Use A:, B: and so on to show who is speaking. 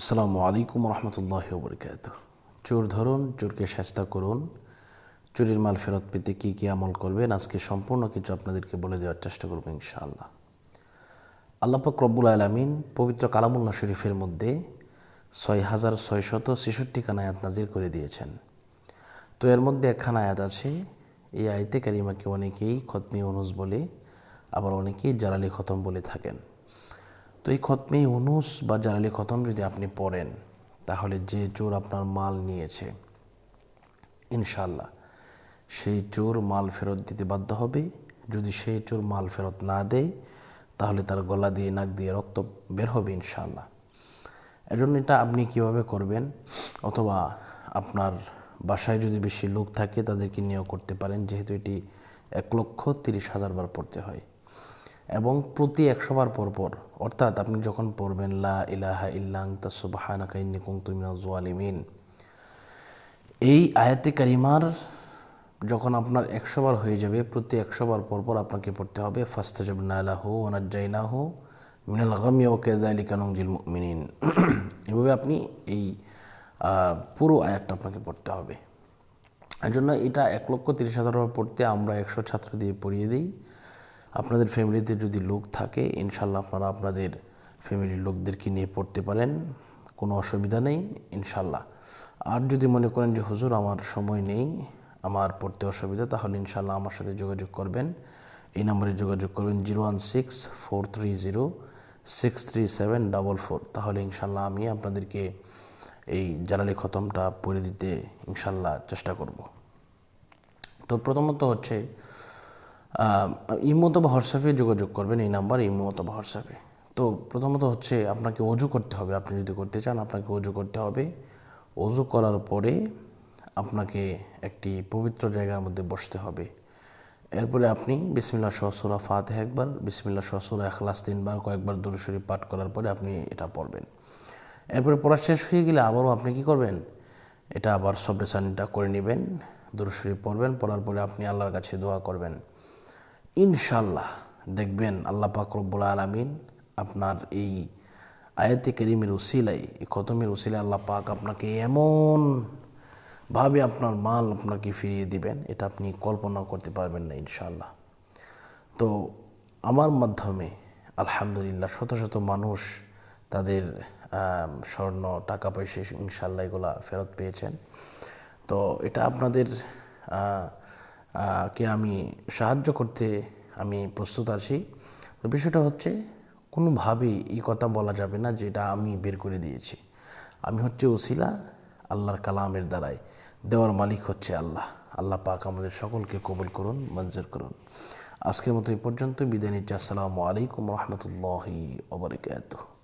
A: আসসালামু আলাইকুম রহমতুল্লাহ বরকাত চোর ধরুন, চোরকে চেষ্টা করুন। চুরির মাল ফেরত পেতে কী কী আমল করবেন? আজকে সম্পূর্ণ কিছু আপনাদেরকে বলে দেওয়ার চেষ্টা করব ইনশাআল্লাহ। আল্লাপাক রব্বুল আলমিন পবিত্র কালামুল্লাহ শরীফের মধ্যে ছয় হাজার ছয়শত ছেষট্টি খান আয়াত নাজির করে দিয়েছেন। তো এর মধ্যে একখান আয়াত আছে, এই আয়তে কারিমাকে অনেকেই খতমি অনুজ বলে, আবার অনেকেই জালালি খতম বলে থাকেন। তো এই খতমি অনুস বা জালালি খতম যদি আপনি পড়েন, তাহলে যে চোর আপনার মাল নিয়েছে ইনশাল্লাহ সেই চোর মাল ফেরত দিতে বাধ্য হবে। যদি সেই চোর মাল ফেরত না দেয়, তাহলে তার গলা দিয়ে, নাক দিয়ে রক্ত বের হবে ইনশাল্লাহ এজন্য এটা আপনি কীভাবে করবেন? অথবা আপনার বাসায় যদি বেশি লোক থাকে, তাদেরকে নিয়োগ করতে পারেন, যেহেতু এটি এক লক্ষ তিরিশ হাজার বার পড়তে হয়। এবং প্রতি একশো বার পর পর অর্থাৎ আপনি যখন পড়বেন, লা ইলাহা ইল্লাং তাসুবাহানাকা ইন্নী কুনতু মিনাজ জালিমিন। এই আয়াতে কারিমার যখন আপনার একশো বার হয়ে যাবে, প্রতি একশো বার পর পর আপনাকে পড়তে হবে ফাস্তাজাব নালাহু ওনাজ্জাইনাহু মিনাল গামি ও কেজালিকা নংজিল মিনিন এভাবে আপনি এই পুরো আয়াতটা আপনাকে পড়তে হবে। এই জন্য এটা এক লক্ষ তিরিশ হাজার পড়তে আমরা একশো ছাত্র দিয়ে পড়িয়ে দিই। আপনাদের ফ্যামিলিতে যদি লোক থাকে ইনশাল্লাহ আপনারা আপনাদের ফ্যামিলির লোকদেরকে নিয়ে পড়তে পারেন, কোনো অসুবিধা নেই ইনশাল্লাহ আর যদি মনে করেন যে, হুজুর, আমার সময় নেই, আমার পড়তে অসুবিধা তাহলে ইনশাল্লাহ আমার সাথে যোগাযোগ করবেন। এই নম্বরে যোগাযোগ করবেন zero one six four three zero six three seven double four. তাহলে ইনশাল্লাহ আমি আপনাদেরকে এই জালালি খতমটা পড়ে দিতে ইনশাল্লাহ চেষ্টা করব। তো প্রথমত হচ্ছে ইমো অথবা হোয়াটসঅ্যাপে যোগাযোগ করবেন, এই নাম্বার, ইমো অথবা হোয়াটসঅ্যাপে। তো প্রথমত হচ্ছে আপনাকে অজু করতে হবে। আপনি যদি করতে চান, আপনাকে অজু করতে হবে। অজু করার পরে আপনাকে একটি পবিত্র জায়গার মধ্যে বসতে হবে। এরপরে আপনি বিসমিল্লা সহসুরা ফাতে একবার বিসমিল্লা সহসুরা এখলাস তিনবার, কয়েকবার দূরশরী পাঠ করার পরে আপনি এটা পড়বেন। এরপরে পড়া শেষ হয়ে গেলে আবারও আপনি কি করবেন? এটা আবার সবরেসানিটা করে নেবেন। দূরশরী পড়বেন, পড়ার পরে আপনি আল্লাহর কাছে দোয়া করবেন। ইনশাল্লাহ দেখবেন আল্লাহ পাক রব্বুল আলমিন আপনার এই আয়াতি করিমের উসিলাই খতমের উসিলাই আল্লাহ পাক আপনাকে এমন ভাবে আপনার মাল আপনাকে ফিরিয়ে দিবেন, এটা আপনি কল্পনা করতে পারবেন না ইনশাল্লাহ তো আমার মাধ্যমে আলহামদুলিল্লাহ শত শত মানুষ তাদের স্বর্ণ, টাকা পয়সা ইনশাল্লাহ এগুলা ফেরত পেয়েছেন। তো এটা আপনাদের কে আমি সাহায্য করতে আমি প্রস্তুত আছি। তো বিষয়টা হচ্ছে, কোনোভাবেই এই কথা বলা যাবে না যে এটা আমি বের করে দিয়েছি। আমি হচ্ছে ওসিলা, আল্লাহর কালামের দ্বারাই। দেওয়ার মালিক হচ্ছে আল্লাহ। আল্লাহ পাক আমাদের সকলকে কবুল করুন, মঞ্জুর করুন। আজকের মতো এই পর্যন্ত বিদায় নিচ্ছি। আসসালামু আলাইকুম রহমতুল্লাহি ওবরাকাতুহ